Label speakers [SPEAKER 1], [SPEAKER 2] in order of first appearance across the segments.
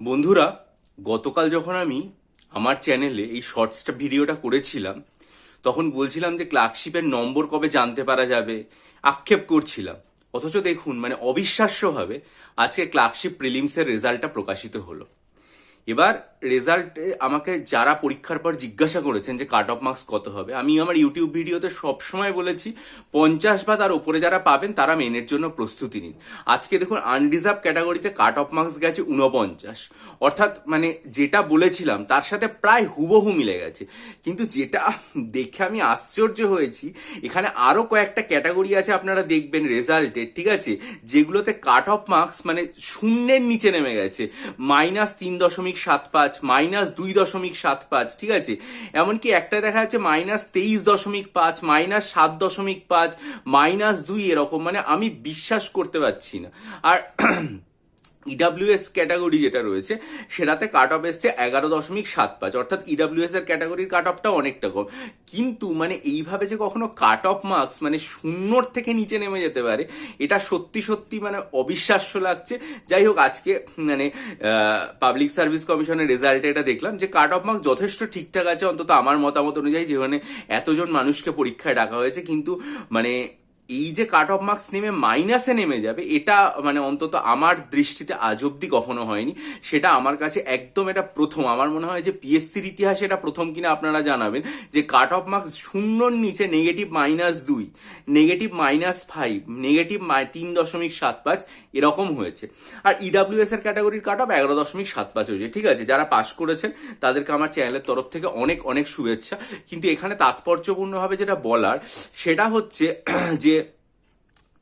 [SPEAKER 1] বন্ধুরা, গতকাল যখন আমি আমার চ্যানেলে এই শর্টসটা ভিডিওটা করেছিলাম, তখন বলছিলাম যে ক্লার্কশিপের নম্বর কবে জানতে পারা যাবে, আক্ষেপ করছিলাম। অথচ দেখুন মানে অবিশ্বাস্যভাবে আজকে ক্লার্কশিপ প্রিলিমসের রেজাল্টটা প্রকাশিত হলো। এবার রেজাল্টে আমাকে যারা পরীক্ষার পর জিজ্ঞাসা করেছেন যে কাট অফ মার্কস কত হবে, আমি আমার ইউটিউব ভিডিওতে সবসময় বলেছি পঞ্চাশ বা তার উপরে যারা পাবেন তারা মেনের জন্য প্রস্তুতি নিন। আজকে দেখুন আনডিজার্ভ ক্যাটাগরিতে কাট অফ মার্কস গেছে উনপঞ্চাশ অর্থাৎ মানে যেটা বলেছিলাম, তার সাথে প্রায় হুবহু মিলে গেছে। কিন্তু যেটা দেখে আমি আশ্চর্য হয়েছি, এখানে আরও কয়েকটা ক্যাটাগরি আছে আপনারা দেখবেন রেজাল্টে ঠিক আছে? যেগুলোতে কাট অফ মার্কস মানে শূন্যের নিচে নেমে গেছে। মাইনাস তিন দশমিক সাত পাঁচ মাইনাস দুই দশমিক সাত পাঁচ, ঠিক আছে? এমনকি একটা দেখা যাচ্ছে মাইনাস তেইশ দশমিক পাঁচ মাইনাস সাত দশমিক পাঁচ মাইনাস দুই এরকম মানে আমি বিশ্বাস করতে পারছি না। আর ইডাব্লিউএস ক্যাটাগরি যেটা রয়েছে, সেটাতে কাট অফ এসছে এগারো দশমিক সাত পাঁচ। অর্থাৎ ইডাব্লিউএস এর ক্যাটাগরির কাট অফটা অনেকটা কম। কিন্তু মানে এইভাবে যে কখনো কাট অফ মার্কস মানে শূন্যর থেকে নিচে নেমে যেতে পারে, এটা সত্যি সত্যি মানে অবিশ্বাস্য লাগছে। যাই হোক, আজকে মানে পাবলিক সার্ভিস কমিশনের রেজাল্টে এটা দেখলাম যে কাট অফ মার্কস যথেষ্ট ঠিকঠাক আছে অন্তত আমার মতামত অনুযায়ী, যেখানে এতজন মানুষকে পরীক্ষায় ডাকা হয়েছে। কিন্তু মানে এই যে কাট অফ মার্কস নেমে মাইনাসে নেমে যাবে, এটা মানে অন্তত আমার দৃষ্টিতে আজ অব্দি কখনো হয়নি। সেটা আমার কাছে একদম এটা প্রথম। আমার মনে হয় যে পিএসসির ইতিহাসে এটা প্রথম কিনা আপনারা জানাবেন যে কাট অফ মার্কস শূন্যর নিচে নেগেটিভ মাইনাস দুই নেগেটিভ মাইনাস ফাইভ নেগেটিভ তিন দশমিক সাত পাঁচ এরকম হয়েছে। আর ইডাব্লিউএস এর ক্যাটাগরির কাট অফ এগারো দশমিক সাত পাঁচ হয়েছে। ঠিক আছে, যারা পাস করেছেন তাদেরকে আমার চ্যানেলের তরফ থেকে অনেক অনেক শুভেচ্ছা। কিন্তু এখানে তাৎপর্যপূর্ণভাবে যেটা বলার, সেটা হচ্ছে যে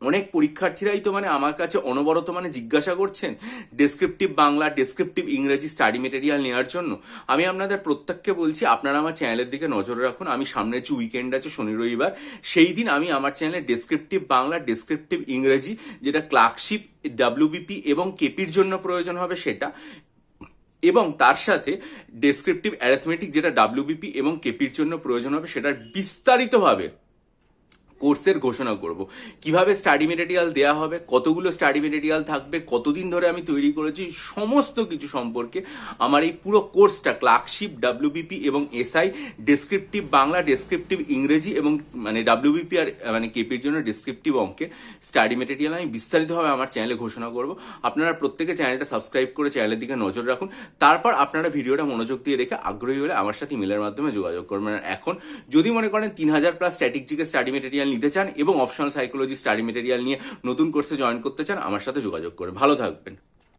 [SPEAKER 1] অনেক পরীক্ষার্থীরাই তো মানে আমার কাছে অনবরত মানে জিজ্ঞাসা করছেন ডেসক্রিপটিভ বাংলা ডেসক্রিপটিভ ইংরেজি স্টাডি মেটেরিয়াল নেওয়ার জন্য। আমি আপনাদের প্রত্যেককে বলছি, আপনারা আমার চ্যানেলের দিকে নজর রাখুন। আমি সামনে যে উইকেন্ড আছে, শনি, রবিবার, সেই দিন আমি আমার চ্যানেলে ডেসক্রিপটিভ বাংলা ডেসক্রিপটিভ ইংরেজি, যেটা ক্লার্কশিপ ডাব্লিউবিপি এবং কেপির জন্য প্রয়োজন হবে সেটা, এবং তার সাথে ডেসক্রিপটিভ অ্যারিথমেটিক যেটা ডাব্লিউবিপি এবং কেপির জন্য প্রয়োজন হবে, সেটা বিস্তারিতভাবে কোর্সের ঘোষণা করব। কীভাবে স্টাডি মেটেরিয়াল দেওয়া হবে, কতগুলো স্টাডি মেটেরিয়াল থাকবে, কতদিন ধরে আমি তৈরি করেছি, সমস্ত কিছু সম্পর্কে আমার এই পুরো কোর্সটা ক্লার্কশিপ ডাব্লিউবিপি এবং এসআই ডেসক্রিপটিভ বাংলা ডেসক্রিপটিভ ইংরেজি এবং মানে ডাব্লিউবিপি আর মানে কেপির জন্য ডেসক্রিপটিভ অঙ্কে স্টাডি মেটেরিয়াল আমি বিস্তারিতভাবে আমার চ্যানেলে ঘোষণা করব। আপনারা প্রত্যেকে চ্যানেলটা সাবস্ক্রাইব করে চ্যানেলের দিকে নজর রাখুন। তারপর আপনারা ভিডিওটা মনোযোগ দিয়ে রেখে আগ্রহী হলে আমার সাথে ইমেলের মাধ্যমে যোগাযোগ করবেন। এখন যদি মনে করেন তিন হাজার প্লাস স্ট্র্যাটেজিকের স্টাডি মেটেরিয়াল নিতে চান এবং অপশনাল সাইকোলজি স্টাডি মেটেরিয়াল নিয়ে নতুন কোর্সে জয়েন করতে চান, আমার সাথে যোগাযোগ করে ভালো থাকবেন।